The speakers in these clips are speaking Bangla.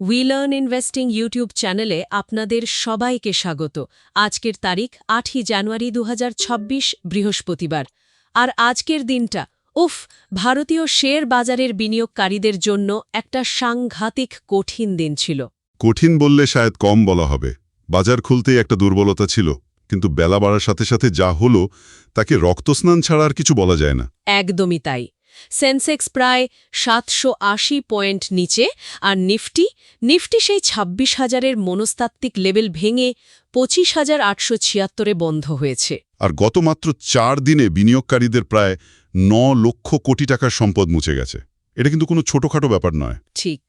উই লার্ন ইনভেস্টিং ইউটিউব চ্যানেলে আপনাদের সবাইকে স্বাগত। আজকের তারিখ আটই জানুয়ারি দু বৃহস্পতিবার। আর আজকের দিনটা উফ ভারতীয় শেয়ার বাজারের বিনিয়োগকারীদের জন্য একটা সাংঘাতিক কঠিন দিন ছিল। কঠিন বললে শায়দ কম বলা হবে। বাজার খুলতেই একটা দুর্বলতা ছিল কিন্তু বেলা বাড়ার সাথে সাথে যা হলো তাকে রক্তস্নান ছাড়া আর কিছু বলা যায় না। একদমই তাই। সেন্সেক্স প্রায় সাতশো আশি পয়েন্ট নিচে আর নিফটি নিফটি সেই ছাব্বিশ হাজারের মনস্তাত্ত্বিক লেভেল ভেঙে পঁচিশ হাজার আটশো ছিয়াত্তরে বন্ধ হয়েছে। আর গত মাত্র চার দিনে বিনিয়োগকারীদের প্রায় ন লক্ষ কোটি টাকার সম্পদ মুছে গেছে। এটা কিন্তু কোনো ছোটখাটো ব্যাপার নয়। ঠিক।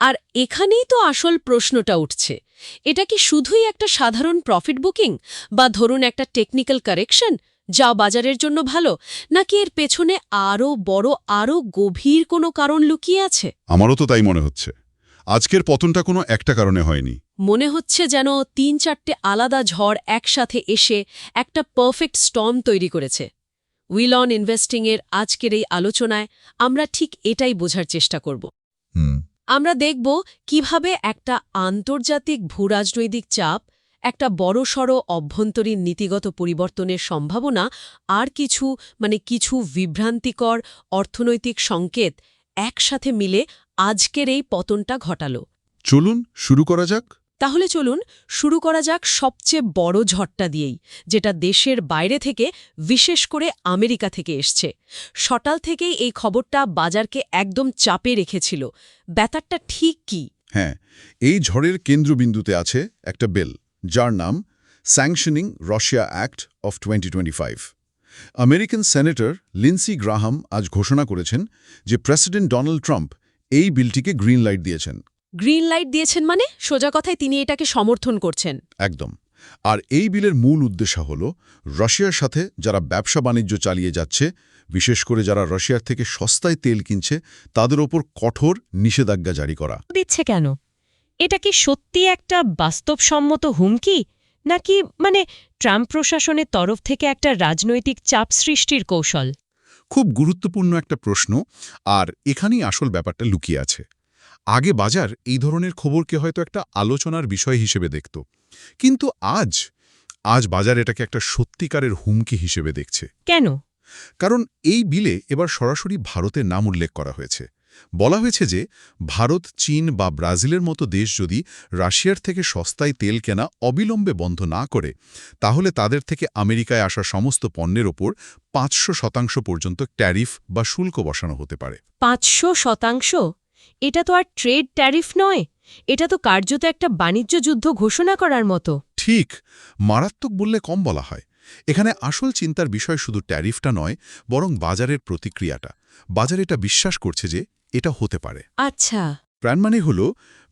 আর এখানেই তো আসল প্রশ্নটা উঠছে। এটা কি শুধুই একটা সাধারণ প্রফিট বুকিং বা ধরুন একটা টেকনিক্যাল কারেকশন যা বাজারের জন্য ভালো নাকি এর পেছনে আরও বড় আরও গভীর কোনো কারণ লুকিয়ে আছে? আমারও তো তাই মনে হচ্ছে। আজকের পতনটা কোনো একটা কারণে হয়নি। মনে হচ্ছে যেন তিন চারটে আলাদা ঝড় একসাথে এসে একটা পারফেক্ট স্টর্ম তৈরি করেছে। উইল অন ইনভেস্টিংয়ের আজকের এই আলোচনায় আমরা ঠিক এটাই বোঝার চেষ্টা করব। আমরা দেখব কীভাবে একটা আন্তর্জাতিক ভূরাজনৈতিক চাপ একটা বড়সড় অভ্যন্তরীণ নীতিগত পরিবর্তনের সম্ভাবনা আর কিছু মানে কিছু বিভ্রান্তিকর অর্থনৈতিক সংকেত একসাথে মিলে আজকের এই পতনটা ঘটাল। চলুন শুরু করা যাক। তাহলে চলুন শুরু করা যাক সবচেয়ে বড় ঝড়টা দিয়েই যেটা দেশের বাইরে থেকে বিশেষ করে আমেরিকা থেকে এসছে। সটাল থেকেই এই খবরটা বাজারকে একদম চাপে রেখেছিল। ব্যাপারটা ঠিক কি? হ্যাঁ এই ঝড়ের কেন্দ্রবিন্দুতে আছে একটা বেল। যার নাম sanctioning Russia act of twenty American senator Lindsey Graham আজ ঘোষণা করেছেন যে প্রেসিডেন্ট ডোনাল্ড ট্রাম্প এই বিলটিকে গ্রিন লাইট দিয়েছেন। গ্রিন লাইট দিয়েছেন মানে? সোজা কথায় তিনি এটাকে সমর্থন করছেন। একদম। আর এই বিলের মূল উদ্দেশ্য হল রাশিয়ার সাথে যারা ব্যবসা বাণিজ্য চালিয়ে যাচ্ছে বিশেষ করে যারা রাশিয়ার থেকে সস্তায় তেল কিনছে তাদের ওপর কঠোর নিষেধাজ্ঞা জারি করা। দিচ্ছে কেন? এটা কি সত্যি একটা বাস্তবসম্মত হুমকি? নাকি মানে ট্রাম্প প্রশাসনের তরফ থেকে একটা রাজনৈতিক চাপ সৃষ্টির কৌশল? খুব গুরুত্বপূর্ণ একটা প্রশ্ন আর এখানেই আসল ব্যাপারটা লুকিয়ে আছে। আগে বাজার এই ধরনের খবরকে হয়তো একটা আলোচনার বিষয় হিসেবে দেখত কিন্তু আজ আজ বাজার এটাকে একটা সত্যিকারের হুমকি হিসেবে দেখছে। কেন? কারণ এই বিলে এবার সরাসরি ভারতের নাম উল্লেখ করা হয়েছে। বলা হয়েছে যে ভারত চীন বা ব্রাজিলের মতো দেশ যদি রাশিয়ার থেকে সস্তায় তেল কেনা অবিলম্বে বন্ধ না করে তাহলে তাদের থেকে আমেরিকায় আসা সমস্ত পণ্যের ওপর পাঁচশো শতাংশ পর্যন্ত ট্যারিফ বা শুল্ক বসানো হতে পারে। পাঁচশো শতাংশ? এটা তো আর ট্রেড ট্যারিফ নয়। এটা তো কার্যত একটা বাণিজ্য যুদ্ধ ঘোষণা করার মতো। ঠিক মারাত্মক বললে কম বলা হয়। এখানে আসল চিন্তার বিষয় শুধু ট্যারিফটা নয় বরং বাজারের প্রতিক্রিয়াটা। বাজার এটা বিশ্বাস করছে যে এটা হতে পারে। আচ্ছা। প্রাণ মানে হল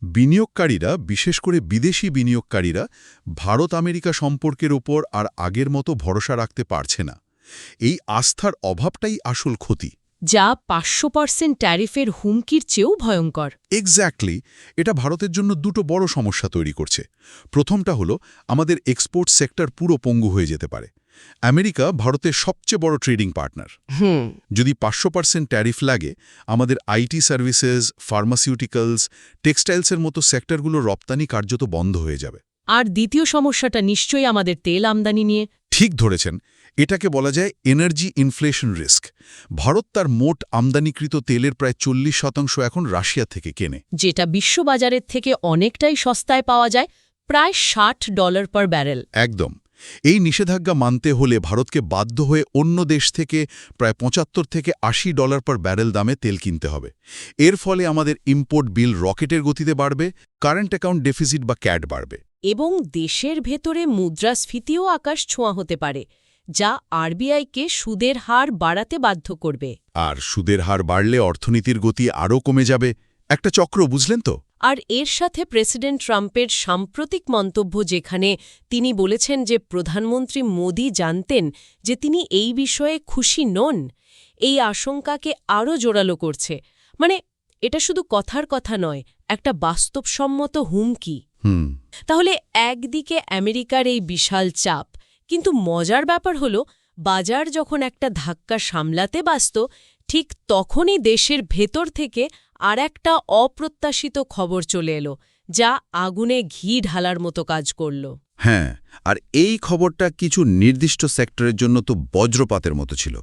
বিনিয়োগকারীরা বিশেষ করে বিদেশি বিনিয়োগকারীরা ভারত আমেরিকা সম্পর্কের ওপর আর আগের মতো ভরসা রাখতে পারছে না। এই আস্থার অভাবটাই আসল ক্ষতি। যা পাঁচশো পার্সেন্ট ট্যারিফের হুমকির চেয়েও ভয়ঙ্কর। এক্স্যাক্টলি এটা ভারতের জন্য দুটো বড় সমস্যা তৈরি করছে। প্রথমটা হলো আমাদের এক্সপোর্ট সেক্টর পুরো পঙ্গু হয়ে যেতে পারে। আমেরিকা ভারতের সবচেয়ে বড় ট্রেডিং পার্টনার। যদি পাঁচশো পার্সেন্ট ট্যারিফ লাগে আমাদের আইটি সার্ভিসেস ফার্মাসিউটিক্যালস টেক্সটাইলসের মতো সেক্টরগুলো রপ্তানি কার্যত বন্ধ হয়ে যাবে। আর দ্বিতীয় সমস্যাটা নিশ্চয়ই আমাদের তেল আমদানি নিয়ে। ঠিক ধরেছেন। এটাকে বলা যায় এনার্জি ইনফ্লেশন রিস্ক ভারত তার মোট আমদানিকৃত তেলের প্রায় চল্লিশ শতাংশ এখন রাশিয়া থেকে কেনে। যেটা বিশ্ববাজারের থেকে অনেকটাই সস্তায় পাওয়া যায় প্রায় ষাট ডলার পার ব্যারেল। একদম। এই নিষেধাজ্ঞা মানতে হলে ভারতকে বাধ্য হয়ে অন্য দেশ থেকে প্রায় পঁচাত্তর থেকে আশি ডলার পার ব্যারেল দামে তেল কিনতে হবে। এর ফলে আমাদের ইম্পোর্ট বিল রকেটের গতিতে বাড়বে কারেন্ট অ্যাকাউন্ট ডেফিসিট বা ক্যাট বাড়বে। এবং দেশের ভেতরে মুদ্রাস্ফীতিও আকাশ ছোঁয়া হতে পারে যা আরবিআইকে সুদের হার বাড়াতে বাধ্য করবে। আর সুদের হার বাড়লে অর্থনীতির গতি আরও কমে যাবে। একটা চক্র বুঝলেন তো? আর এর সাথে প্রেসিডেন্ট ট্রাম্পের সাম্প্রতিক মন্তব্য যেখানে তিনি বলেছেন যে প্রধানমন্ত্রী মোদি জানতেন যে তিনি এই বিষয়ে খুশি নন এই আশঙ্কাকে আরও জোরালো করছে। মানে এটা শুধু কথার কথা নয় একটা বাস্তবসম্মত হুমকি। হুম। তাহলে একদিকে আমেরিকার এই বিশাল চাপ কিন্তু মজার ব্যাপার হল বাজার যখন একটা ধাক্কা সামলাতে ব্যস্ত ঠিক তখনই দেশের ভেতর থেকে আর একটা অপ্রত্যাশিত খবর চলে এলো যা আগুনে ঘি ঢালার মতো কাজ করল। হ্যাঁ আর এই খবরটা কিছু নির্দিষ্ট সেক্টরের জন্য তো বজ্রপাতের মতো ছিল।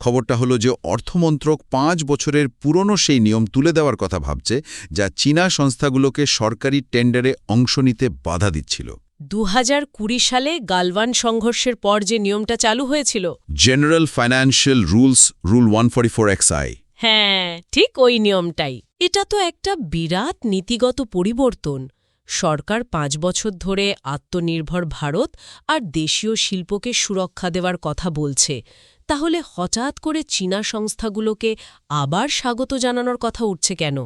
খবরটা হলো যে অর্থমন্ত্রক পাঁচ বছরের পুরনো সেই নিয়ম তুলে দেওয়ার কথা ভাবছে যা চীনা সংস্থাগুলোকে সরকারি টেন্ডারে অংশ নিতে বাধা দিচ্ছিল। দু হাজার কুড়ি সালে গালওয়ান সংঘর্ষের পর যে নিয়মটা চালু হয়েছিল। General financial rules rule one forty four XI হ্যাঁ ঠিক ওই নিয়মটাই। এটা তো একটা বিরাট নীতিগত পরিবর্তন। সরকার পাঁচ বছর ধরে আত্মনির্ভর ভারত আর দেশীয় শিল্পকে সুরক্ষা দেওয়ার কথা বলছে। তাহলে হঠাৎ করে চীনা সংস্থাগুলোকে আবার স্বাগত জানানোর কথা উঠছে কেন?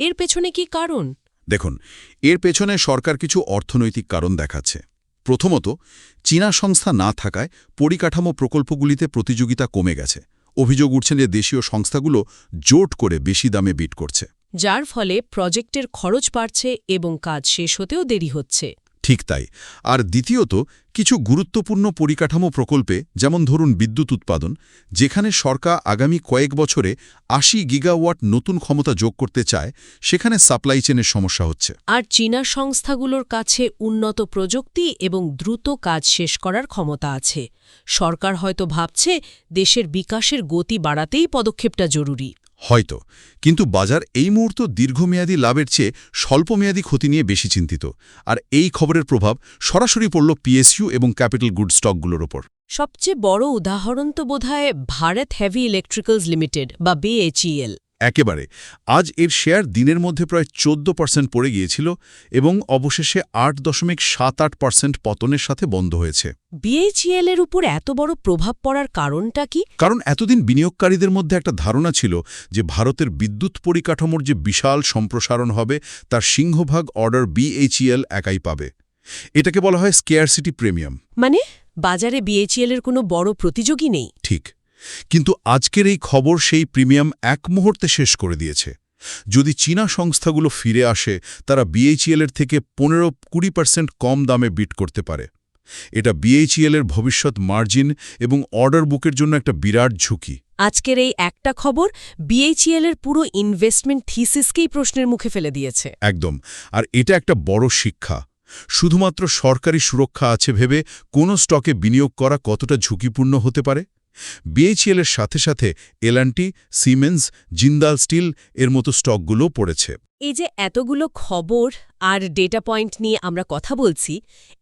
এর পেছনে কি কারণ? দেখুন, এর পেছনে সরকার কিছু অর্থনৈতিক কারণ দেখাচ্ছে। প্রথমত, চীনা সংস্থা না থাকায় পরিকাঠামো প্রকল্পগুলিতে প্রতিযোগিতা কমে গেছে। অভিযোগ উঠছেন যে দেশীয় সংস্থাগুলো জোট করে বেশি দামে বিট করছে। যার ফলে প্রজেক্টের খরচ বাড়ছে এবং কাজ শেষ হতেও দেরি হচ্ছে। ঠিক তাই। আর দ্বিতীয়ত, কিছু গুরুত্বপূর্ণ পরিকাঠামো প্রকল্পে, যেমন ধরুন বিদ্যুৎ উৎপাদন, যেখানে সরকার আগামী কয়েক বছরে আশি গিগাওয়াট নতুন ক্ষমতা যোগ করতে চায়, সেখানে সাপ্লাই চেনের সমস্যা হচ্ছে। আর চীনা সংস্থাগুলোর কাছে উন্নত প্রযুক্তি এবং দ্রুত কাজ শেষ করার ক্ষমতা আছে। সরকার হয়তো ভাবছে, দেশের বিকাশের গতি বাড়াতেই পদক্ষেপটা জরুরি। হয়তো। কিন্তু বাজার এই মুহূর্ত দীর্ঘমেয়াদী লাভের চেয়ে স্বল্পমেয়াদী ক্ষতি নিয়ে বেশি চিন্তিত। আর এই খবরের প্রভাব সরাসরি পড়ল পিএসইউ এবং ক্যাপিটাল গুড স্টকগুলোর ওপর। সবচেয়ে বড় উদাহরণ তো বোধহয় ভারত হেভি ইলেকট্রিক্যালস লিমিটেড বা বিএইচইএল একেবারে। আজ এর শেয়ার দিনের মধ্যে প্রায় চোদ্দ পার্সেন্ট পড়ে গিয়েছিল এবং অবশেষে আট দশমিক সাত আট পার্সেন্ট পতনের সাথে বন্ধ হয়েছে। বিএইচইএল এর উপর এত বড় প্রভাব পড়ার কারণটা কি? কারণ এতদিন বিনিয়োগকারীদের মধ্যে একটা ধারণা ছিল যে ভারতের বিদ্যুৎ পরিকাঠামোর যে বিশাল সম্প্রসারণ হবে তার সিংহভাগ অর্ডার বিএইচইএল একাই পাবে। এটাকে বলা হয় স্কেয়ারসিটি প্রিমিয়াম মানে বাজারে বিএইচইএল এর কোনো বড় প্রতিযোগী নেই। ঠিক। কিন্তু আজকের এই খবর সেই প্রিমিয়াম এক মুহূর্তে শেষ করে দিয়েছে। যদি চীনা সংস্থাগুলো ফিরে আসে তারা বিএইচইএল এর থেকে পনেরো কুড়ি পার্সেন্ট কম দামে বিট করতে পারে। এটা বিএইচইএল এর ভবিষ্যৎ মার্জিন এবং অর্ডার বুকের জন্য একটা বিরাট ঝুঁকি। আজকের এই একটা খবর বিএইচইএল এর পুরো ইনভেস্টমেন্ট থিসিসকেই প্রশ্নের মুখে ফেলে দিয়েছে। একদম। আর এটা একটা বড় শিক্ষা। শুধুমাত্র সরকারি সুরক্ষা আছে ভেবে কোনো স্টকে বিনিয়োগ করা কতটা ঝুঁকিপূর্ণ হতে পারে? বিএইচএল এর সাথে সাথে এলআনটি সিমেন্স জিন্দাল স্টিল এর মতো স্টকগুলোও পড়েছে। এই যে এতগুলো খবর আর ডেটা পয়েন্ট নিয়ে আমরা কথা বলছি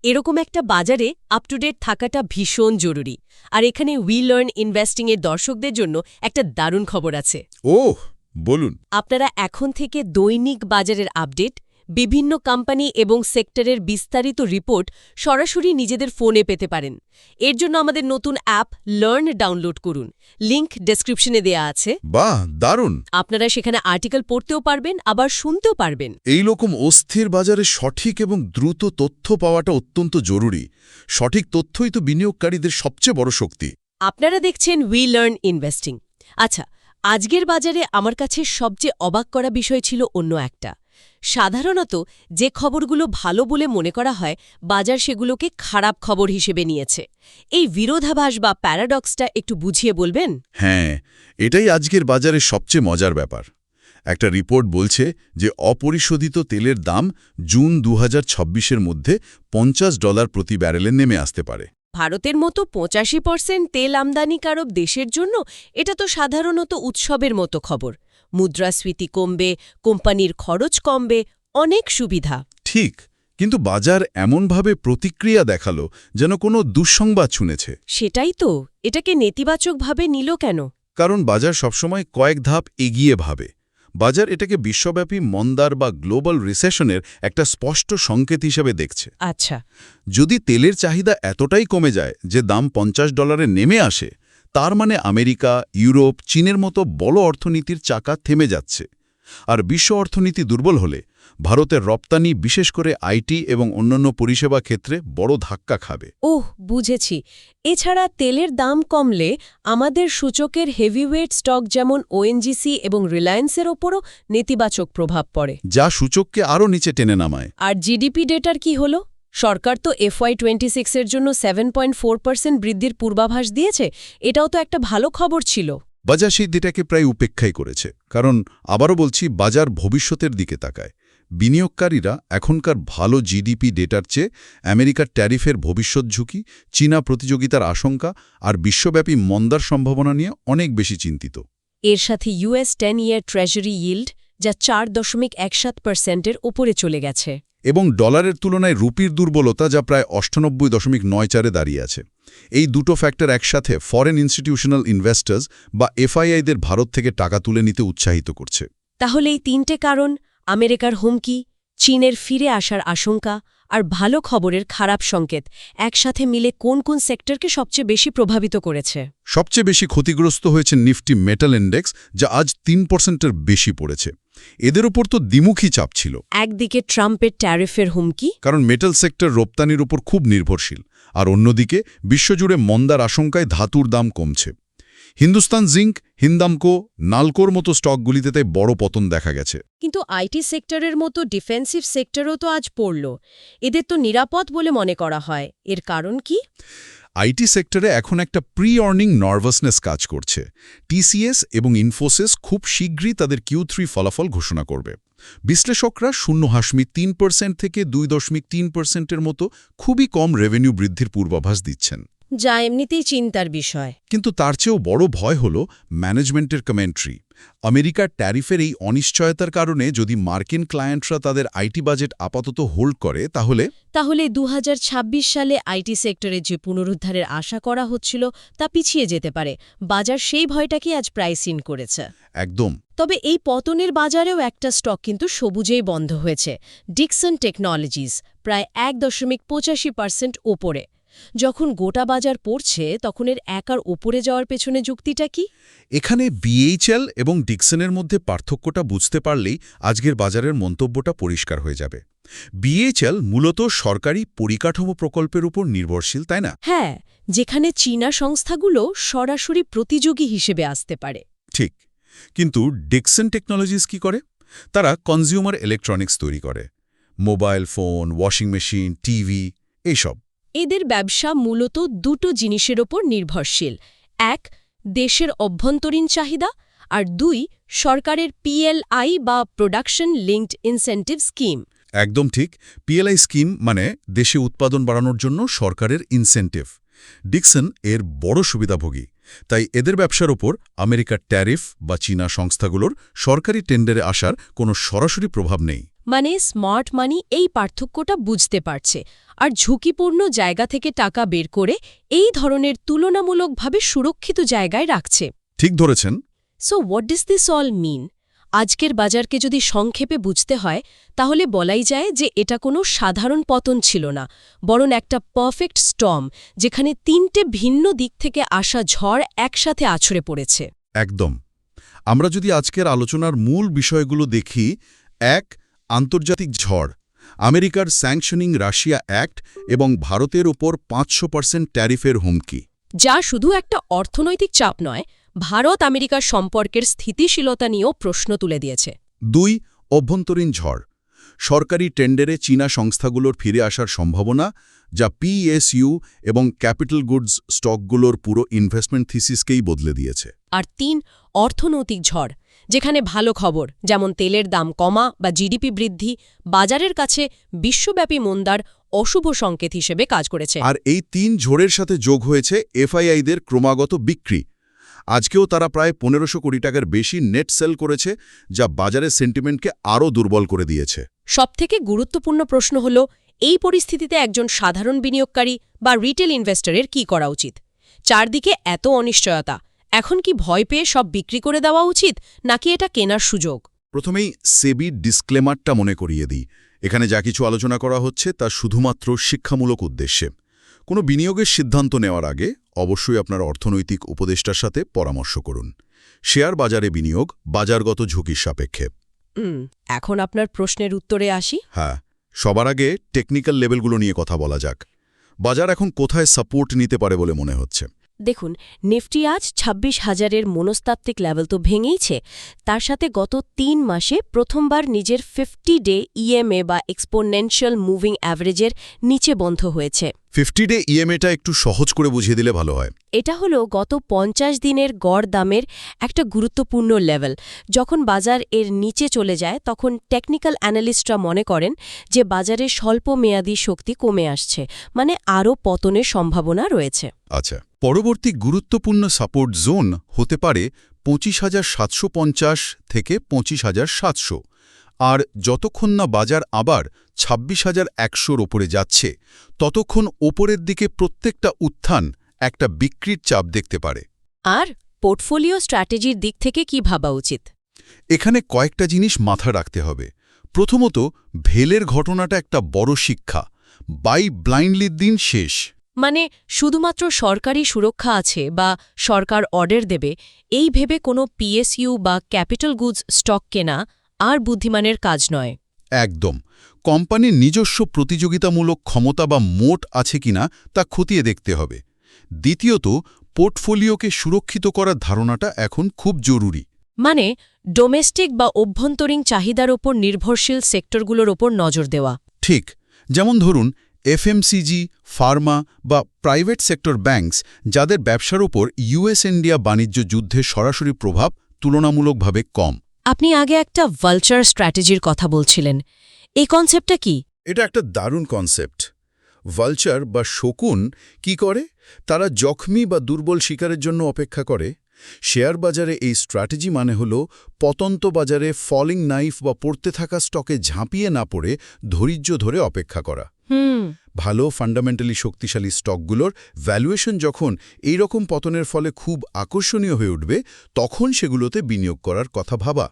এরকম একটা বাজারে আপ টু ডেট থাকাটা ভীষণ জরুরি। আর এখানে উই লার্ন ইনভেস্টিংয়ের দর্শকদের জন্য একটা দারুণ খবর আছে। ওহ বলুন। আপনারা এখন থেকে দৈনিক বাজারের আপডেট বিভিন্ন কোম্পানি এবং সেক্টরের বিস্তারিত রিপোর্ট সরাসরি নিজেদের ফোনে পেতে পারেন। এর জন্য আমাদের নতুন অ্যাপ লার্ন ডাউনলোড করুন। লিংক ডেসক্রিপশনে দেয়া আছে। বাহ দারুণ! আপনারা সেখানে আর্টিকেল পড়তেও পারবেন আবার শুনতেও পারবেন। এই রকম অস্থির বাজারে সঠিক এবং দ্রুত তথ্য পাওয়াটা অত্যন্ত জরুরি। সঠিক তথ্যই তো বিনিয়োগকারীদের সবচেয়ে বড় শক্তি। আপনারা দেখছেন উই লার্ন ইনভেস্টিং আচ্ছা আজকের বাজারে আমার কাছে সবচেয়ে অবাক করা বিষয় ছিল অন্য একটা। সাধারণত যে খবরগুলো ভালো বলে মনে করা হয় বাজার সেগুলোকে খারাপ খবর হিসেবে নিয়েছে। এই বিরোধাভাস বা প্যারাডক্সটা একটু বুঝিয়ে বলবেন? হ্যাঁ এটাই আজকের বাজারের সবচেয়ে মজার ব্যাপার। একটা রিপোর্ট বলছে যে অপরিশোধিত তেলের দাম জুন দু এর মধ্যে পঞ্চাশ ডলার প্রতি ব্যারেলে নেমে আসতে পারে। ভারতের মতো পঁচাশি পার্সেন্ট তেল আমদানিকারক দেশের জন্য এটা তো সাধারণত উৎসবের মতো খবর। মুদ্রাস্ফীতি কমবে কোম্পানির খরচ কমবে অনেক সুবিধা। ঠিক কিন্তু বাজার এমনভাবে প্রতিক্রিয়া দেখাল যেন কোনো দুঃসংবাদ শুনেছে। সেটাই তো এটাকে নেতিবাচকভাবে নিল কেন? কারণ বাজার সবসময় কয়েক ধাপ এগিয়ে ভাবে। বাজার এটাকে বিশ্বব্যাপী মন্দার বা গ্লোবাল রিসেশনের একটা স্পষ্ট সংকেত হিসেবে দেখছে। আচ্ছা। যদি তেলের চাহিদা এতটাই কমে যায় যে দাম পঞ্চাশ ডলারে নেমে আসে তার মানে আমেরিকা ইউরোপ চীনের মতো বড় অর্থনীতির চাকা থেমে যাচ্ছে। আর বিশ্ব অর্থনীতি দুর্বল হলে ভারতের রপ্তানি বিশেষ করে আইটি এবং অন্যান্য পরিষেবা ক্ষেত্রে বড় ধাক্কা খাবে। ওহ বুঝেছি। এছাড়া তেলের দাম কমলে আমাদের সূচকের হেভিওয়েট স্টক যেমন ওএনজিসি এবং রিলায়েন্সের ওপরও নেতিবাচক প্রভাব পড়ে। যা সূচককে আরও নিচে টেনে নামায়। আর জিডিপি ডেটার কি হল? সরকার তো এফওয়াই টোয়েন্টি সিক্সের জন্য সেভেন পয়েন্ট ফোর পার্সেন্ট বৃদ্ধির পূর্বাভাস দিয়েছে এটাও তো একটা ভালো খবর ছিল। বাজার সেই ডেটাকে প্রায় উপেক্ষাই করেছে কারণ আবারও বলছি বাজার ভবিষ্যতের দিকে তাকায়। বিনিয়োগকারীরা এখনকার ভালো জিডিপি ডেটার চেয়ে আমেরিকার ট্যারিফের ভবিষ্যৎ ঝুঁকি চীনা প্রতিযোগিতার আশঙ্কা আর বিশ্বব্যাপী মন্দার সম্ভাবনা নিয়ে অনেক বেশি চিন্তিত। এর সাথে US ten year treasury yield যা চার দশমিক এক সাত পার্সেন্টের ওপরে চলে গেছে। এবং ডলারের তুলনায় রুপির দুর্বলতা যা প্রায় অষ্টানব্বই দশমিক নয় চারে দাঁড়িয়ে আছে। এই দুটো ফ্যাক্টর একসাথে ফরেন ইনস্টিটিউশনাল ইনভেস্টার্স বা এফআইআইদের ভারত থেকে টাকা তুলে নিতে উৎসাহিত করছে। তাহলে এই তিনটে কারণ আমেরিকার হুমকি চীনের ফিরে আসার আশঙ্কা আর ভালো খবরের খারাপ সংকেত একসাথে মিলে কোন কোন সেক্টরকে সবচেয়ে বেশি প্রভাবিত করেছে? সবচেয়ে বেশি ক্ষতিগ্রস্ত হয়েছে নিফটি মেটাল ইন্ডেক্স যা আজ তিন পার্সেন্টের বেশি পড়েছে। এদের ওপর তো দ্বিমুখী চাপ ছিল। একদিকে ট্রাম্পের ট্যারিফের হুমকি। কারণ মেটাল সেক্টর রপ্তানির উপর খুব নির্ভরশীল। আর অন্যদিকে বিশ্বজুড়ে মন্দার আশঙ্কায় ধাতুর দাম কমছে। হিন্দুস্তান জিঙ্ক হিন্দামকো নালকোর মতো স্টকগুলিতে তাই বড় পতন দেখা গেছে। কিন্তু আইটি সেক্টরের মতো ডিফেন্সিভ সেক্টরও তো আজ পড়ল। এদের তো নিরাপদ বলে মনে করা হয়। এর কারণ কি? আইটি সেক্টরে এখন একটা প্রি অর্নিং নার্ভাসনেস কাজ করছে। টিসিএস এবং ইনফোসিস খুব শীঘ্রই তাদের কিউ থ্রি ফলাফল ঘোষণা করবে। বিশ্লেষকরা শূন্য হাসমিক তিন পার্সেন্ট থেকে দুই দশমিক তিন পার্সেন্টের মতো খুবই কম রেভিনিউ বৃদ্ধির পূর্বাভাস দিচ্ছেন। যা এমনিতেই চিন্তার বিষয়। কিন্তু তার চেয়েও বড় ভয় হল ম্যানেজমেন্টের কমেন্ট্রি। আমেরিকার ট্যারিফের এই অনিশ্চয়তার কারণে যদি মার্কিন ক্লায়েন্টরা তাদের আইটি বাজেট আপাতত হোল্ড করে তাহলে? তাহলে দু হাজার ছাব্বিশ সালে আইটি সেক্টরে যে পুনরুদ্ধারের আশা করা হচ্ছিল তা পিছিয়ে যেতে পারে। বাজার সেই ভয়টাকে আজ প্রাইস ইন করেছে। একদম। তবে এই পতনের বাজারেও একটা স্টক কিন্তু সবুজেই বন্ধ হয়েছে। ডিকসন টেকনোলজিস প্রায় এক দশমিক পঁচাশি পার্সেন্ট ওপরে। যখন গোটা বাজার পড়ছে তখন এর একার ওপরে যাওয়ার পেছনে যুক্তিটা কি? এখানে বিএইচএল এবং ডিকসনের মধ্যে পার্থক্যটা বুঝতে পারলেই আজকের বাজারের মন্তব্যটা পরিষ্কার হয়ে যাবে। বিএইচএল মূলত সরকারি পরিকাঠামো প্রকল্পের উপর নির্ভরশীল তাই না? হ্যাঁ যেখানে চীনা সংস্থাগুলো সরাসরি প্রতিযোগী হিসেবে আসতে পারে। ঠিক কিন্তু ডিকসন টেকনোলজিস কি করে? তারা কনজিউমার ইলেকট্রনিক্স তৈরি করে। Mobile phone washing machine TV এইসব এদের ব্যবসা মূলত দুটো জিনিসের ওপর নির্ভরশীল। এক, দেশের অভ্যন্তরীণ চাহিদা, আর দুই, সরকারের পিএলআই বা প্রোডাকশন লিঙ্কড ইনসেন্টিভ স্কিম একদম ঠিক। পিএলআই স্কিম মানে দেশে উৎপাদন বাড়ানোর জন্য সরকারের ইনসেন্টিভ ডিকসন এর বড় সুবিধাভোগী। তাই এদের ব্যবসার ওপর আমেরিকার ট্যারিফ বা চীনা সংস্থাগুলোর সরকারি টেন্ডারে আসার কোনো সরাসরি প্রভাব নেই। মানে স্মার্ট মানি এই পার্থক্যটা বুঝতে পারছে। আর ঝুঁকিপূর্ণ জায়গা থেকে টাকা বের করে এই ধরনের তুলনামূলকভাবে সুরক্ষিত জায়গায় রাখছে। ঠিক ধরেছেন। So what does this all mean আজকের বাজারকে যদি সংক্ষেপে বুঝতে হয় তাহলে বলাই যায় যে এটা কোনো সাধারণ পতন ছিল না বরং একটা পারফেক্ট স্টম যেখানে তিনটে ভিন্ন দিক থেকে আসা ঝড় একসাথে আছড়ে পড়েছে। একদম। আমরা যদি আজকের আলোচনার মূল বিষয়গুলো দেখি এক আন্তর্জাতিক ঝড় আমেরিকার স্যাংশনিং রাশিয়া অ্যাক্ট এবং ভারতের ওপর পাঁচশো পার্সেন্ট ট্যারিফের হুমকি। যা শুধু একটা অর্থনৈতিক চাপ নয় ভারত আমেরিকার সম্পর্কের স্থিতিশীলতা নিয়েও প্রশ্ন তুলে দিয়েছে। দুই অভ্যন্তরীণ ঝড়। সরকারি টেন্ডারে চীনা সংস্থাগুলোর ফিরে আসার সম্ভাবনা যা পিএসইউ এবং ক্যাপিটাল গুডস স্টকগুলোর পুরো ইনভেস্টমেন্ট থিসিসকেই বদলে দিয়েছে। আর তিন অর্থনৈতিক ঝড়। যেখানে ভালো খবর যেমন তেলের দাম কমা বা জিডিপি বৃদ্ধি বাজারের কাছে বিশ্বব্যাপী মন্দার অশুভ সংকেত হিসেবে কাজ করেছে। আর এই তিন ঝড়ের সাথে যোগ হয়েছে এফআইআইদের ক্রমাগত বিক্রি। আজকেও তারা প্রায় পনেরোশো কোটি টাকার বেশি নেট সেল করেছে যা বাজারের সেন্টিমেন্টকে আরও দুর্বল করে দিয়েছে। সবথেকে গুরুত্বপূর্ণ প্রশ্ন হল এই পরিস্থিতিতে একজন সাধারণ বিনিয়োগকারী বা রিটেল ইনভেস্টরের কি করা উচিত? চারদিকে এত অনিশ্চয়তা এখন কি ভয় পেয়ে সব বিক্রি করে দেওয়া উচিত নাকি এটা কেনার সুযোগ? প্রথমেই সেবি ডিসক্লেমারটা মনে করিয়ে দিই। এখানে যা কিছু আলোচনা করা হচ্ছে তা শুধুমাত্র শিক্ষামূলক উদ্দেশ্যে। কোনো বিনিয়োগের সিদ্ধান্ত নেওয়ার আগে অবশ্যই আপনার অর্থনৈতিক উপদেষ্টার সাথে পরামর্শ করুন। শেয়ার বাজারে বিনিয়োগ বাজারগত ঝুঁকির সাপেক্ষে। এখন আপনার প্রশ্নের উত্তরে আসি। হ্যাঁ সবার আগে টেকনিক্যাল লেভেলগুলো নিয়ে কথা বলা যাক। বাজার এখন কোথায় সাপোর্ট নিতে পারে বলে মনে হচ্ছে? দেখুন, নিফটি আজ ২৬ হাজারের মনস্তাত্ত্বিক লেভেল তো ভেঙেইছে। তার সাথে গত তিন মাসে প্রথমবার নিজের ফিফটি ডে ইএমএ বা এক্সপোনেনশিয়াল মুভিং অ্যাভারেজের নিচে বন্ধ হয়েছে। ফিফটি ডে ইএমএটা একটু সহজ করে বুঝিয়ে দিলে ভালো হয়। এটা হলো গত পঞ্চাশ দিনের গড় দামের একটা গুরুত্বপূর্ণ লেভেল যখন বাজার এর নিচে চলে যায় তখন টেকনিক্যাল অ্যানালিস্টরা মনে করেন যে বাজারে স্বল্প মেয়াদী শক্তি কমে আসছে মানে আরও পতনের সম্ভাবনা রয়েছে। আচ্ছা পরবর্তী গুরুত্বপূর্ণ সাপোর্ট জোন হতে পারে পঁচিশ হাজার সাতশো পঞ্চাশ থেকে পঁচিশ হাজার সাতশো। আর যতক্ষণ না বাজার আবার ছাব্বিশ হাজার একশোর ওপরে যাচ্ছে ততক্ষণ ওপরের দিকে প্রত্যেকটা উত্থান একটা বিক্রির চাপ দেখতে পারে। আর পোর্টফোলিও স্ট্র্যাটেজির দিক থেকে কি ভাবা উচিত? এখানে কয়েকটা জিনিস মাথা রাখতে হবে। প্রথমত ভেলের ঘটনাটা একটা বড় শিক্ষা। বাই ব্লাইন্ডলির দিন শেষ। মানে শুধুমাত্র সরকারি সুরক্ষা আছে বা সরকার অর্ডার দেবে এই ভেবে কোনো পিএসইউ বা ক্যাপিটাল গুডস স্টক কেনা আর বুদ্ধিমানের কাজ নয়। একদম। কোম্পানির নিজস্ব প্রতিযোগিতামূলক ক্ষমতা বা মোট আছে কিনা তা খতিয়ে দেখতে হবে। দ্বিতীয়ত পোর্টফোলিওকে সুরক্ষিত করার ধারণাটা এখন খুব জরুরি। মানে ডোমেস্টিক বা অভ্যন্তরীণ চাহিদার ওপর নির্ভরশীল সেক্টরগুলোর ওপর নজর দেওয়া। ঠিক। যেমন ধরুন এফএমসিজি ফার্মা বা প্রাইভেট সেক্টর ব্যাংকস যাদের ব্যবসার ওপর ইউএস ইন্ডিয়া বাণিজ্য যুদ্ধের সরাসরি প্রভাব তুলনামূলকভাবে কম। আপনি আগে একটা ভালচার স্ট্র্যাটেজির কথা বলছিলেন। এই কনসেপ্টটা কি? এটা একটা দারুণ কনসেপ্ট ভালচার বা শকুন কি করে? তারা জখমি বা দুর্বল শিকারের জন্য অপেক্ষা করে। শেয়ার বাজারে এই স্ট্র্যাটেজি মানে হল পতন্ত বাজারে ফলিং নাইফ বা পড়তে থাকা স্টকে ঝাঁপিয়ে না পড়ে ধৈর্য ধরে অপেক্ষা করা। হুম। ভালো ফান্ডামেন্টালি শক্তিশালী স্টকগুলোর ভ্যালুয়েশন যখন এই রকম পতনের ফলে খুব আকর্ষণীয় হয়ে উঠবে তখন সেগুলোতে বিনিয়োগ করার কথা ভাবা।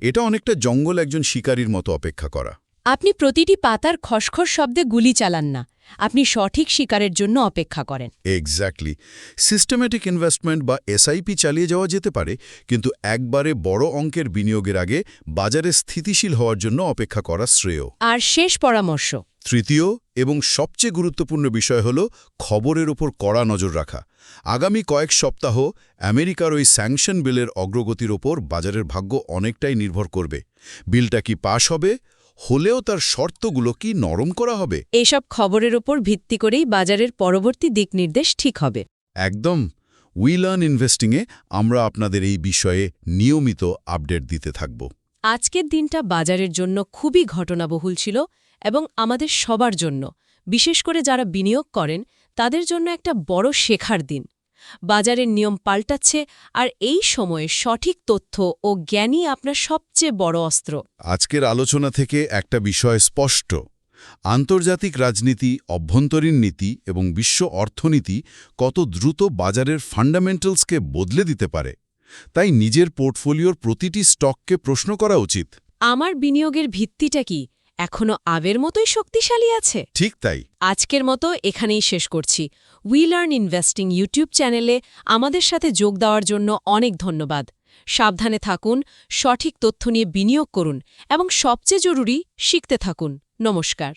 এটা অনেকটা জঙ্গল একজন শিকারীর মতো অপেক্ষা করা। আপনি প্রতিটি পাতার খসখস শব্দে গুলি চালান না। আপনি সঠিক শিকারের জন্য অপেক্ষা করেন। এক্স্যাক্টলি সিস্টেম্যাটিক ইনভেস্টমেন্ট বা এসআইপি চালিয়ে যাওয়া যেতে পারে কিন্তু একবারে বড় অঙ্কের বিনিয়োগের আগে বাজারে স্থিতিশীল হওয়ার জন্য অপেক্ষা করা শ্রেয়। আর শেষ পরামর্শ। তৃতীয় এবং সবচেয়ে গুরুত্বপূর্ণ বিষয় হল খবরের ওপর কড়া নজর রাখা। আগামী কয়েক সপ্তাহ আমেরিকার ওই স্যাংশন বিলের অগ্রগতির ওপর বাজারের ভাগ্য অনেকটাই নির্ভর করবে। বিলটা কি পাশ হবে? হলেও তার শর্তগুলো কি নরম করা হবে? এইসব খবরের ওপর ভিত্তি করেই বাজারের পরবর্তী দিক নির্দেশ ঠিক হবে। একদম। উইলার্ন ইনভেস্টিংয়ে আমরা আপনাদের এই বিষয়ে নিয়মিত আপডেট দিতে থাকব। আজকের দিনটা বাজারের জন্য খুবই ঘটনাবহুল ছিল এবং আমাদের সবার জন্য। বিশেষ করে যারা বিনিয়োগ করেন তাদের জন্য একটা বড় শেখার দিন। বাজারের নিয়ম পাল্টাচ্ছে আর এই সময়ে সঠিক তথ্য ও জ্ঞানই আপনার সবচেয়ে বড় অস্ত্র। আজকের আলোচনা থেকে একটা বিষয় স্পষ্ট। আন্তর্জাতিক রাজনীতি অভ্যন্তরীণ নীতি এবং বিশ্ব অর্থনীতি কত দ্রুত বাজারের ফান্ডামেন্টালসকে বদলে দিতে পারে তাই নিজের পোর্টফোলিওর প্রতিটি স্টককে প্রশ্ন করা উচিত। আমার বিনিয়োগের ভিত্তিটা কি? এখনও আবের মতোই শক্তিশালী আছে? ঠিক তাই। আজকের মতো এখানেই শেষ করছি। উই লার্ন ইনভেস্টিং ইউটিউব চ্যানেলে আমাদের সাথে যোগ দেওয়ার জন্য অনেক ধন্যবাদ। সাবধানে থাকুন সঠিক তথ্য নিয়ে বিনিয়োগ করুন এবং সবচেয়ে জরুরি শিখতে থাকুন। নমস্কার।